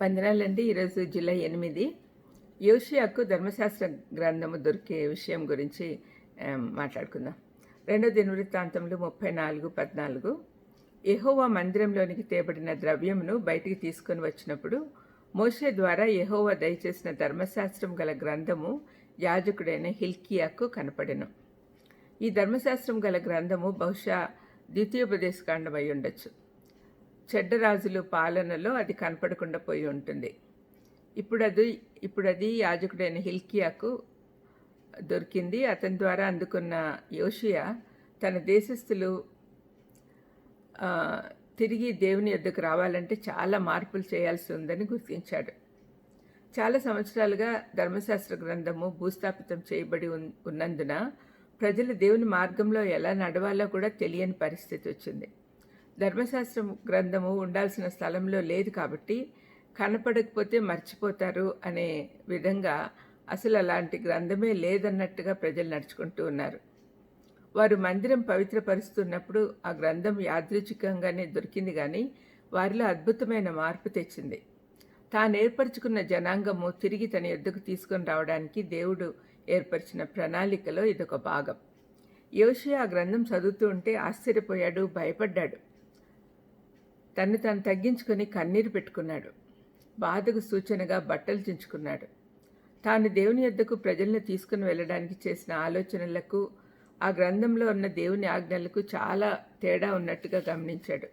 వందనాలండి ఈరోజు జూలై ఎనిమిది. యోషియాకు ధర్మశాస్త్ర గ్రంథము దొరికే విషయం గురించి మాట్లాడుకుందాం. రెండో దినవృత్తాంతంలో ముప్పై నాలుగు పద్నాలుగు. ఎహోవా మందిరంలోనికి తేబడిన ద్రవ్యమును బయటికి తీసుకొని వచ్చినప్పుడు మోషే ద్వారా ఎహోవా దయచేసిన ధర్మశాస్త్రం గల గ్రంథము యాజకుడైన హిల్కియాకు కనపడెను. ఈ ధర్మశాస్త్రం గల గ్రంథము బహుశా ద్వితీయోపదేశకాండం అయి ఉండొచ్చు. చెడ్డరాజులు పాలనలో అది కనపడకుండా పోయి ఉంటుంది. ఇప్పుడు అది ఇప్పుడు అది యాజకుడైన హిల్కియాకు దొరికింది. అతని ద్వారా అందుకున్న యోషియా తన దేశస్థులు తిరిగి దేవుని యొద్దకు రావాలంటే చాలా మార్పులు చేయాల్సి ఉందని గుర్తించాడు. చాలా సంవత్సరాలుగా ధర్మశాస్త్ర గ్రంథము భూస్థాపితం చేయబడి ఉన్- ఉన్నందున ప్రజలు దేవుని మార్గంలో ఎలా నడవాలో కూడా తెలియని పరిస్థితి వచ్చింది. ధర్మశాస్త్రం గ్రంథము ఉండాల్సిన స్థలంలో లేదు కాబట్టి కనపడకపోతే మర్చిపోతారు అనే విధంగా అసలు అలాంటి గ్రంథమే లేదన్నట్టుగా ప్రజలు నడుచుకుంటూ ఉన్నారు. వారు మందిరం పవిత్రపరుస్తున్నప్పుడు ఆ గ్రంథం యాదృచ్ఛికంగానే దొరికింది కానీ వారిలో అద్భుతమైన మార్పు తెచ్చింది. తాను ఏర్పరచుకున్న జనాంగము తిరిగి తన యొద్దకు తీసుకొని రావడానికి దేవుడు ఏర్పరిచిన ప్రణాళికలో ఇదొక భాగం. యోషి ఆ గ్రంథం చదువుతూ ఉంటే ఆశ్చర్యపోయాడు భయపడ్డాడు. తన్ను తాను తగ్గించుకొని కన్నీరు పెట్టుకున్నాడు. బాధకు సూచనగా బట్టలు చించుకున్నాడు. తాను దేవుని యొద్దకు ప్రజలను తీసుకుని వెళ్ళడానికి చేసిన ఆలోచనలకు ఆ గ్రంథంలో ఉన్న దేవుని ఆజ్ఞలకు చాలా తేడా ఉన్నట్టుగా గమనించాడు.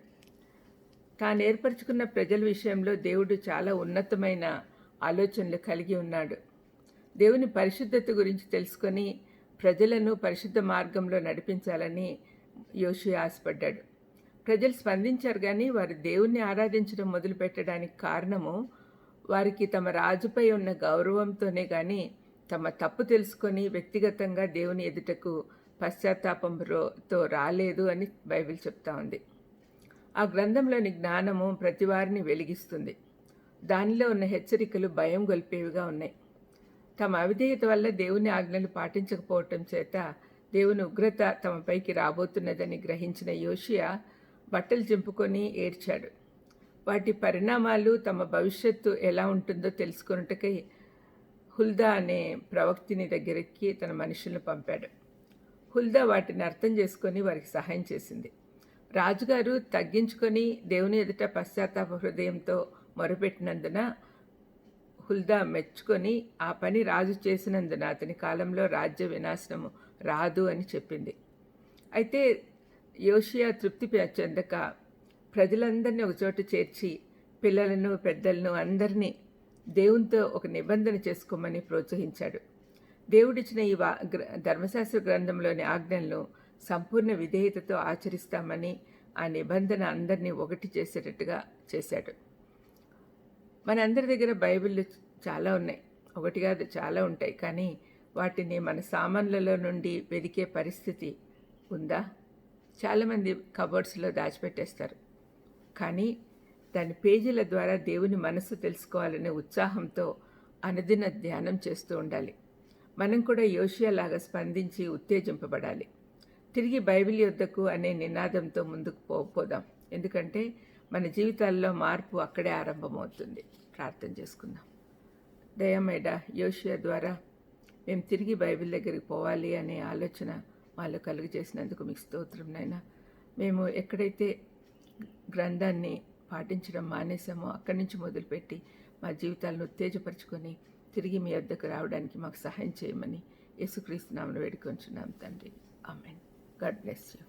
తాను ఏర్పరచుకున్న ప్రజల విషయంలో దేవుడు చాలా ఉన్నతమైన ఆలోచనలు కలిగి ఉన్నాడు. దేవుని పరిశుద్ధత గురించి తెలుసుకొని ప్రజలను పరిశుద్ధ మార్గంలో నడిపించాలని యోషి ఆశపడ్డాడు. ప్రజలు స్పందించారు కానీ వారు దేవుణ్ణి ఆరాధించడం మొదలుపెట్టడానికి కారణము వారికి తమ రాజుపై ఉన్న గౌరవంతోనే కానీ తమ తప్పు తెలుసుకొని వ్యక్తిగతంగా దేవుని ఎదుటకు పశ్చాత్తాపంతో రాలేదు అని బైబిల్ చెప్తా ఉంది. ఆ గ్రంథంలోని జ్ఞానము ప్రతి వారిని వెలిగిస్తుంది. దానిలో ఉన్న హెచ్చరికలు భయం గొల్పేవిగా ఉన్నాయి. తమ అవిధేయత వల్ల దేవుని ఆజ్ఞలు పాటించకపోవటం చేత దేవుని ఉగ్రత తమపైకి రాబోతున్నదని గ్రహించిన యోషియా బట్టలు చింపుకొని ఏడ్చాడు. వాటి పరిణామాలు తమ భవిష్యత్తు ఎలా ఉంటుందో తెలుసుకొనుటకై హుల్దా అనే ప్రవక్తిని దగ్గరికి తన మనుషులను పంపాడు. హుల్దా వాటిని అర్థం చేసుకొని వారికి సహాయం చేసింది. రాజుగారు తగ్గించుకొని దేవుని ఎదుట పశ్చాత్తాప హృదయంతో మొరపెట్టినందున హుల్దా మెచ్చుకొని ఆ పని రాజు చేసినందున అతని కాలంలో రాజ్య వినాశనము రాదు అని చెప్పింది. అయితే యోషియా తృప్తి చెందక ప్రజలందరినీ ఒకచోట చేర్చి పిల్లలను పెద్దలను అందరినీ దేవునితో ఒక నిబంధన చేసుకోమని ప్రోత్సహించాడు. దేవుడిచ్చిన ఈ వా గ్ర- ధర్మశాస్త్ర గ్రంథంలోని ఆజ్ఞలను సంపూర్ణ విధేయతతో ఆచరిస్తామని ఆ నిబంధన అందరినీ ఒకటి చేసేటట్టుగా చేశాడు. మనందరి దగ్గర బైబిళ్ళు చాలా ఉన్నాయి. ఒకటి కాదు చాలా ఉంటాయి. కానీ వాటిని మన సామాన్లలో నుండి వెదికే పరిస్థితి ఉందా? చాలామంది కబోర్డ్స్లో దాచిపెట్టేస్తారు. కానీ దాని పేజీల ద్వారా దేవుని మనసు తెలుసుకోవాలనే ఉత్సాహంతో అనుదిన ధ్యానం చేస్తూ ఉండాలి. మనం కూడా యోషియాలాగా స్పందించి ఉత్తేజింపబడాలి. తిరిగి బైబిల్ యొద్దకు అనే నినాదంతో ముందుకు పో పోదాం. ఎందుకంటే మన జీవితాల్లో మార్పు అక్కడే ఆరంభమవుతుంది. ప్రార్థన చేసుకుందాం. దయమేడ యోషియా ద్వారా మేము తిరిగి బైబిల్ దగ్గరికి పోవాలి అనే ఆలోచన మాలో కలుగు చేసినందుకు మీకు స్తోత్రం నాయనా. మేము ఎక్కడైతే గ్రంథాన్ని పాటించడం మానేసామో అక్కడి నుంచి మొదలుపెట్టి మా జీవితాలను ఉత్తేజపరుచుకొని తిరిగి మీ వద్దకు రావడానికి మాకు సహాయం చేయమని యేసుక్రీస్తు నామను వేడుకొంచున్నాం తండ్రి. ఆమెన్. God bless you.